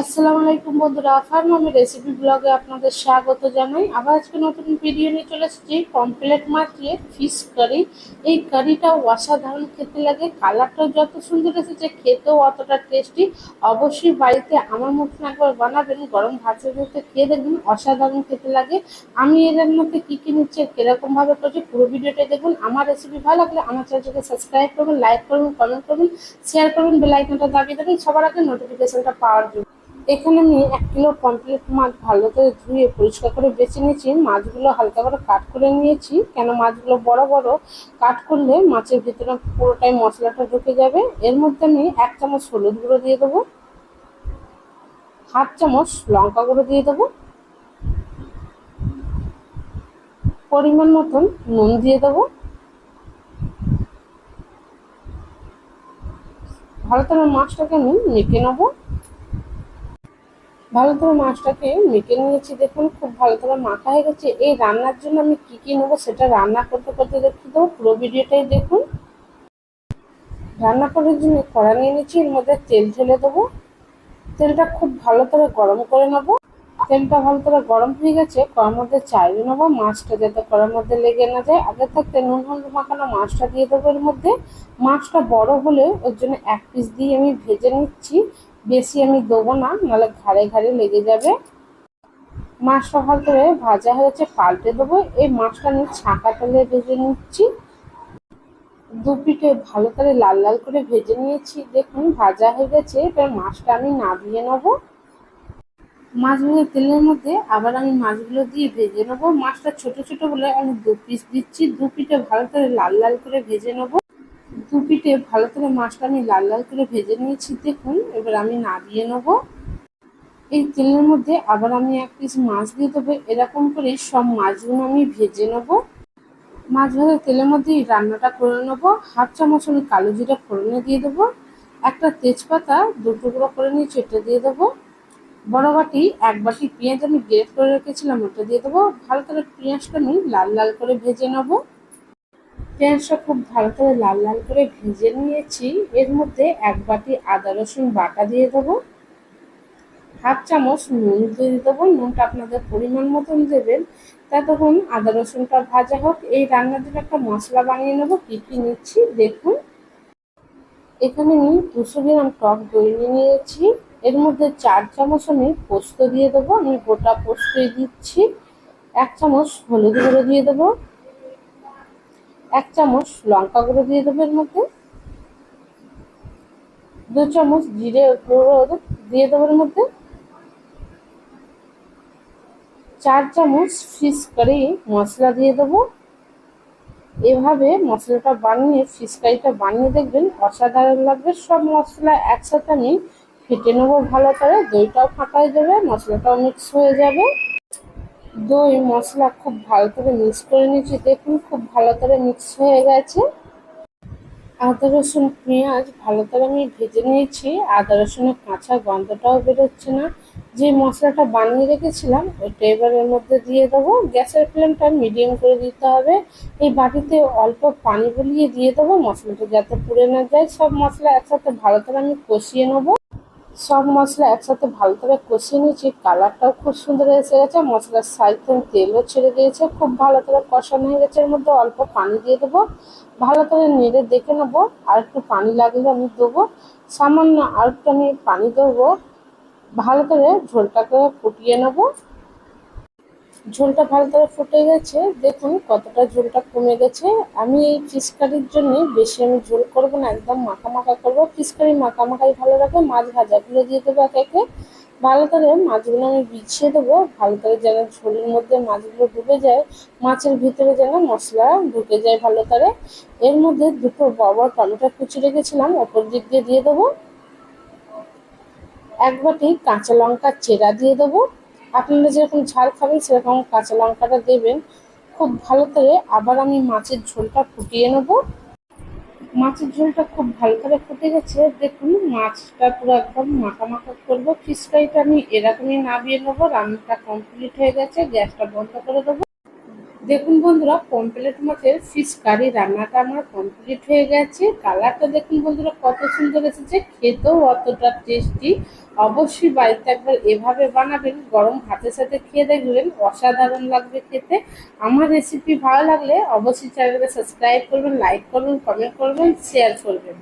আসসালামু আলাইকুম বন্ধুরা ফার্ম আমি রেসিপি ব্লগে আপনাদের স্বাগত জানাই। আবার আজকে নতুন ভিডিও নিয়ে চলে এসেছি পমপ্লেট মাছ ফিশ কারি এই কারিটা অসাধারণ খেতে লাগে কালারটাও যত সুন্দর এসেছে, খেতেও অতটা টেস্টি অবশ্যই বাড়িতে আমার মতন একবার বানাবেন, গরম ভাতের সাথে খেয়ে দেখবেন, অসাধারণ খেতে লাগে। আমি এর মধ্যে কী কী নিচ্ছি কীরকমভাবে করছি, পুরো ভিডিওটা দেখুন আমার রেসিপি ভালো লাগলে আমার চ্যানেলটাকে সাবস্ক্রাইব করবেন লাইক করবেন কমেন্ট করবেন শেয়ার করবেন বেলাইকনটা দাবিয়ে দেবেন। সবার আগে নোটিফিকেশনটা পাওয়ার জন্য। এখানে আমি এক কিলো পমপ্লেট মাছ ভালো করে ধুয়ে পরিষ্কার করে বেছে নিয়েছি। মাছগুলো হালকা করে কাট করে নিয়েছি। কেন মাছগুলো বড় বড়, কাট করলে মাছের ভিতরে পুরোটাই মশলাটা ঢুকে যাবে। এর মধ্যে আমি এক চামচ হলুদ গুঁড়ো দিয়ে দেবো। হাফ চামচ লঙ্কা গুঁড়ো দিয়ে দেবো। পরিমাণ মতন নুন দিয়ে দেবো। ভালো করে মাছটাকে আমি মেখে নেব। ভালো করে মাছটাকে মেখে নিয়েছি, দেখুন, খুব ভালো করে মাখা হয়ে গেছে। এই রান্নার জন্য আমি কি কি নেব সেটা রান্না করতে করতে দেখতে দেবো, পুরো ভিডিওটাই দেখুন। রান্না করার জন্য কড়া নিয়ে নিচ্ছি এর মধ্যে তেল ঢেলে দেবো। তেলটা খুব ভালো করে গরম করে নেব। তেলটা ভালো করে গরম হয়ে গেছে, কড়ার মধ্যে চাইলে নেব, মাছটা যাতে কড়ার মধ্যে লেগে না যায়। আগে থাকতে নুন, হলুদ মাখানো মাছটা দিয়ে দেবো এর মধ্যে। মাছটা বড় হলে ওর জন্য এক পিস দিয়ে আমি ভেজে নিচ্ছি। বেশি আমি দেবো না, নাহলে ঘাড়ে ঘাড়ে লেগে যাবে। মাছটা ভালো করে ভাজা হয়েছে পাল্টে দেবো। এই মাছটা আমি ছাঁকা তেলে ভেজে নিচ্ছি। দু পিঠে ভালো করে লাল লাল করে ভেজে নিয়েছি। দেখুন, ভাজা হয়ে গেছে, এবার মাছটা আমি নামিয়ে নেব। মাছগুলো তেলের মধ্যে, আবার আমি মাছগুলো দিয়ে ভেজে নেব। মাছটা ছোট ছোট বলে আমি দু পিস দিচ্ছি। দু পিঠে ভালো করে লাল লাল করে ভেজে নেব। দু পিঠে ভালো করে মাছটা আমি লাল লাল করে ভেজে নিয়েছি, দেখুন। এবার আমি নামিয়ে নেব। এই তেলের মধ্যে আবার আমি এক পিস মাছ দিয়ে দেবো। এরকম করে সব মাছগুলো আমি ভেজে নেব। মাছ ভাজা তেলের মধ্যে রান্নাটা করে নেব। হাফ চামচ আমি কালো জিরা ফোড়নে দিয়ে দেবো। একটা তেজপাতা দু টুকরো করে নিয়ে চেটে দিয়ে দেবো। বড় বাটি, এক বাটি পেঁয়াজ আমি গ্রেট করে রেখেছিলাম, ওটা দিয়ে দেবো। ভালো করে পেঁয়াজটা আমি লাল লাল করে ভেজে নেব। পেঁয়াজটা খুব ভালো করে লাল লাল করে ভেজে নিয়েছি। এর মধ্যে এক বাটি আদা, রসুন বাটা দিয়ে দেবো। হাফ চামচ নুন দিয়ে দেবো। নুনটা আপনাদের পরিমাণ মতন দেবেন। তা তখন আদা, রসুনটা ভাজা হোক। এই জন্য একটা মশলা বানিয়ে নেব। কী কী নিচ্ছি দেখুন। এখানে আমি দুশো গ্রাম টক দই নিয়ে নিয়েছি। এর মধ্যে চার চামচ আমি পোস্ত দিয়ে দেবো। আমি গোটা পোস্তই দিচ্ছি। এক চামচ হলুদ গুঁড়ো দিয়ে দেবো। এক চামচ লঙ্কা গুঁড়ো দিয়ে দেবো এর মধ্যে। দু চামচ জিরে গুঁড়ো দিয়ে দেবো এর মধ্যে। চার চামচ ফিশ কারি মশলা দিয়ে দেবো। এভাবে মশলাটা বানিয়ে, ফিশ কারিটা বানিয়ে দেখবেন অসাধারণ লাগবে। সব মশলা একসাথে আমি ফেটে নেব ভালো করে। দইটাও ফাঁকা হয়ে যাবে, মশলাটাও মিক্স হয়ে যাবে। দই মশলা খুব ভালো করে মিক্স করে নিয়েছি। দেখুন, খুব ভালো করে মিক্স হয়ে গেছে। আদা, রসুন, পেঁয়াজ ভালো করে আমি ভেজে নিয়েছি। আদা, রসুনের কাঁচা গন্ধটাও বেরোচ্ছে না। যে মশলাটা বানিয়ে রেখেছিলাম ওইটা এবার এর মধ্যে দিয়ে দেবো। গ্যাসের ফ্লেমটা মিডিয়াম করে দিতে হবে। এই বাটিতে অল্প পানি বলিয়ে দিয়ে দেবো। মশলাটা যাতে পুড়ে না যায়, সব মশলা একসাথে ভালো করে আমি কষিয়ে নেব। সব মশলা একসাথে ভালো করে কষিয়ে নিয়েছি, কালারটাও খুব সুন্দর এসে গেছে মশলার সাইড থেকে তেলও ছেড়ে দিয়েছে, খুব ভালো করে কষানো হয়ে গেছে, এর মধ্যে অল্প পানি দিয়ে দেবো, ভালো করে নেড়ে দেখে নেব, আর একটু পানি লাগলে আমি দেবো, সামান্য আর একটু আমি পানি দেবো, ভালো করে ঝোলটা করে ফুটিয়ে নেব ঝোলটা ভালো করে ফুটে গেছে। দেখুন কতটা ঝোলটা কমে গেছে। আমি এই ফিসকারির জন্য বেশি আমি ঝোল করব না, একদম মাখা মাখা করব। ফিশ কারি মাখা মাখাই ভালো রাখে মাছ ভাজাগুলো দিয়ে দেবো একে একে। ভালো করে মাছগুলো আমি বিছিয়ে দেবো, ভালো করে যেন ঝোলের মধ্যে মাছগুলো ডুবে যায়, মাছের ভিতরে যেন মশলা ঢুকে যায় ভালো করে। এর মধ্যে দুটো বড় টমেটো কুচি রেখেছিলাম অপর দিক দিয়ে দিয়ে দেবো। এক বাটি কাঁচা লঙ্কা চেরা দিয়ে দেবো। আপনারা যেরকম ঝাল খাবেন, সেরকম কাঁচা লঙ্কাটা দেবেন। খুব ভালো করে আবার আমি মাছের ঝোলটা ফুটিয়ে নেব। মাছের ঝোলটা খুব ভালো করে ফুটে গেছে। দেখুন, মাছটা পুরো একদম মাখা মাখা করব। ফিশ ফ্রাইটা আমি এরকমই নামিয়ে নেব। রান্নাটা কমপ্লিট হয়ে গেছে। গ্যাসটা বন্ধ করে দেবো। দেখুন বন্ধুরা পমপ্লেট মাছের ফিশ কারি রান্নাটা আমার কমপ্লিট হয়ে গেছে। কালারটা দেখুন বন্ধুরা, কত সুন্দর এসেছে। খেতেও অতটা টেস্টি অবশ্যই বাড়িতে একবার এভাবে বানাবেন, গরম ভাতের সাথে খেয়ে দেখবেন, অসাধারণ লাগবে খেতে। আমার রেসিপি ভালো লাগলে অবশ্যই চ্যানেলকে সাবস্ক্রাইব করবেন লাইক করবেন কমেন্ট করবেন শেয়ার করবেন।